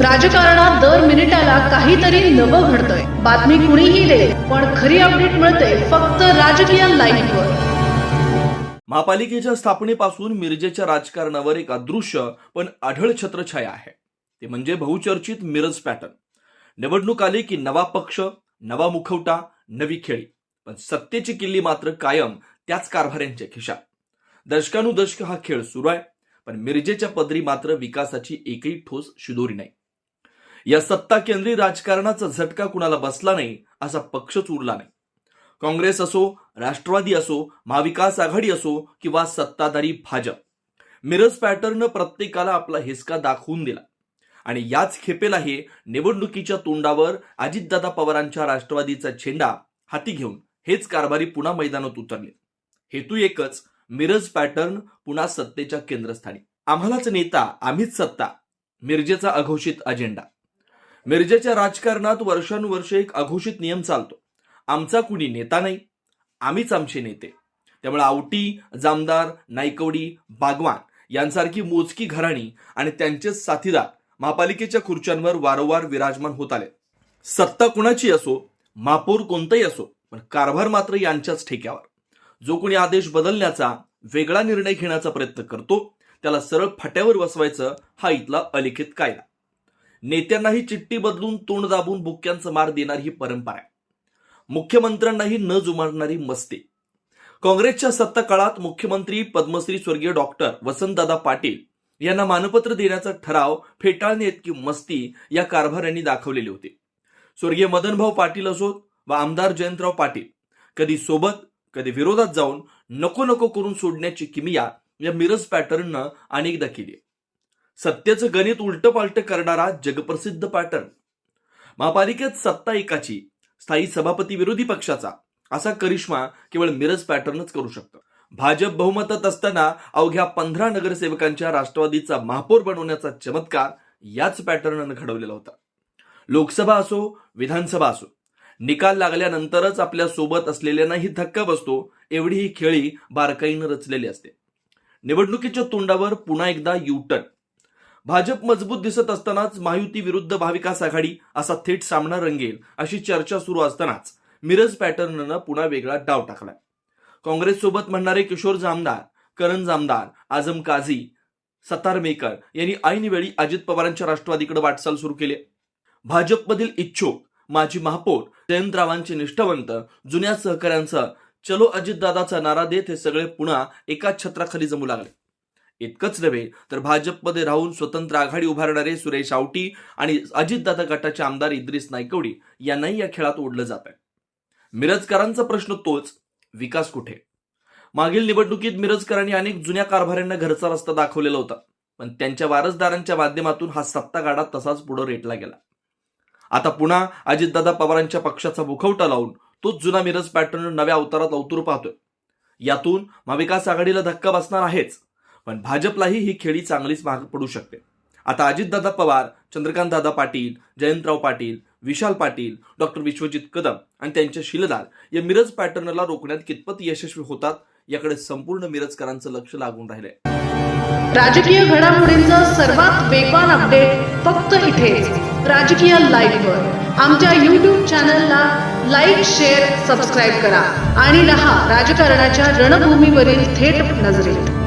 राजकारणात दर मिनिटाला काहीतरी नवं घडतंय. बातमी कुणीही दे पण खरी अपडेट मिळते फक्त राजकीय लाईव्हवर महापालिकेच्या स्थापनेपासून मिरजेच्या राजकारणावर एक अदृश्य पण आढळ छत्रछाया आहे. ते म्हणजे बहुचर्चित मिरज पॅटर्न. निवडणूक आली की नवा पक्ष नवा मुखवटा नवी खेळी. पण सत्तेची किल्ली मात्र कायम त्याच कारभाऱ्यांच्या खिशात. दशकानुदशक हा खेळ सुरू आहे पण मिरजेच्या पदरी मात्र विकासाची एकही ठोस शिदोरी नाही. या सत्ता केंद्रीय राजकारणाचा झटका कुणाला बसला नाही असा पक्षच उरला नाही. काँग्रेस असो राष्ट्रवादी असो महाविकास आघाडी असो किंवा सत्ताधारी भाजप मिरज पॅटर्न प्रत्येकाला आपला हिसका दाखवून दिला. आणि याच खेपेलाही निवडणुकीच्या तोंडावर अजितदादा पवारांच्या राष्ट्रवादीचा झेंडा हाती घेऊन हेच कारभारी पुन्हा मैदानात उतरले. हेतू एकच मिरज पॅटर्न पुन्हा सत्तेच्या केंद्रस्थानी. आम्हालाच नेता आम्हीच सत्ता मिरजेचा अघोषित अजेंडा. मिरजेच्या राजकारणात वर्षानुवर्षे एक अघोषित नियम चालतो. आमचा कुणी नेता नाही आम्हीच आमचे नेते. त्यामुळे आवटी जामदार नायकवडी बागवान यांसारखी मोजकी घराणी आणि त्यांचेच साथीदार महापालिकेच्या खुर्च्यांवर वारंवार विराजमान होत आले. सत्ता कुणाची असो महापौर कोणताही असो पण कारभार मात्र यांच्याच ठेक्यावर. जो कोणी आदेश बदलण्याचा वेगळा निर्णय घेण्याचा प्रयत्न करतो त्याला सरळ फाट्यावर बसवायचं हा इथला अलिखित कायदा. नेत्यांनाही चिठ्ठी बदलून तोंड दाबून बुक्क्यांचं मार देणारी ही परंपरा आहे. मुख्यमंत्र्यांनाही न जुमारणारी मस्ती. काँग्रेसच्या सत्ता काळात मुख्यमंत्री पद्मश्री स्वर्गीय डॉक्टर वसंतदादा पाटील यांना मानपत्र देण्याचा ठराव फेटाळणे इतकी मस्ती या कारभाऱ्यांनी दाखवलेली होती. स्वर्गीय मदनभाऊ पाटील असोत व आमदार जयंतराव पाटील कधी सोबत कधी विरोधात जाऊन नको नको करून सोडण्याची किमिया या मिरज पॅटर्ननं अनेकदा केली सत्तेचं गणित उलट पालट करणारा जगप्रसिद्ध पॅटर्न महापालिकेत सत्ता एकाची स्थायी सभापती विरोधी पक्षाचा. असा करिश्मा केवळ मिरज पॅटर्नच करू शकतो. भाजप बहुमतात असताना अवघ्या पंधरा नगरसेवकांच्या राष्ट्रवादीचा महापौर बनवण्याचा चमत्कार याच पॅटर्ननं घडवलेला होता. लोकसभा असो विधानसभा असो निकाल लागल्यानंतरच आपल्यासोबत असलेल्यांनाही धक्का बसतो एवढी ही खेळी बारकाईनं रचलेली असते. निवडणुकीच्या तोंडावर पुन्हा एकदा युटर्न भाजप मजबूत दिसत असतानाच महायुती विरुद्ध भाविकास आघाडी असा थेट सामना रंगेल अशी चर्चा सुरू असतानाच मिरज पॅटर्ननं पुन्हा वेगळा डाव टाकलाय. काँग्रेस सोबत म्हणणारे किशोर जामदार करण जामदार आझम काझी सतार मेकर यांनी ऐनवेळी अजित पवारांच्या राष्ट्रवादीकडे वाटचाल सुरू केली. भाजपमधील इच्छुक माजी महापौर जयंतरावांचे निष्ठावंत जुन्या सहकाऱ्यांचा चलो अजितदादाचा नारा देत हे सगळे पुन्हा एकाच छत्राखाली जमू लागले. इतकंच नव्हे तर भाजपमध्ये राहून स्वतंत्र आघाडी उभारणारे सुरेश आवटी आणि अजितदादा गटाचे आमदार इद्रिस नायकवडी यांनाही या खेळात ओढलं जात आहे. मिरजकरांचा प्रश्न तोच विकास कुठे? मागील निवडणुकीत मिरजकरांनी अनेक जुन्या कारभाऱ्यांना घरचा रस्ता दाखवलेला होता पण त्यांच्या वारसदारांच्या माध्यमातून हा सत्ता गाडा तसाच पुढे रेटला गेला. आता पुन्हा अजितदादा पवारांच्या पक्षाचा मुखवटा लावून तोच जुना मिरज पॅटर्न नव्या अवतारात अवतूर पाहतोय. यातून महाविकास आघाडीला धक्का बसणार आहेच. पण भाजपलाही ही खेळी चांगलीच महाग पडू शकते. आता अजितदादा पवार चंद्रकांतदादा पाटील जयंतराव पाटील विशाल पाटील डॉक्टर विश्वजित कदम आणि त्यांचे शिलदार या मिरज पॅटर्नला रोखण्यात कितपत यशस्वी होतात याकडे संपूर्ण मिरजकरांचं लक्ष लागून राहिलंय. राजकीय घडामोडींचं सर्वात वेगवान अपडेट फक्त इथे राजकीय लाईव्हवर आमच्या यूट्यूब चॅनलला लाईक शेअर सबस्क्राईब करा आणि रहा राजकारणाच्या रणभूमीवरील थेट नजरेत.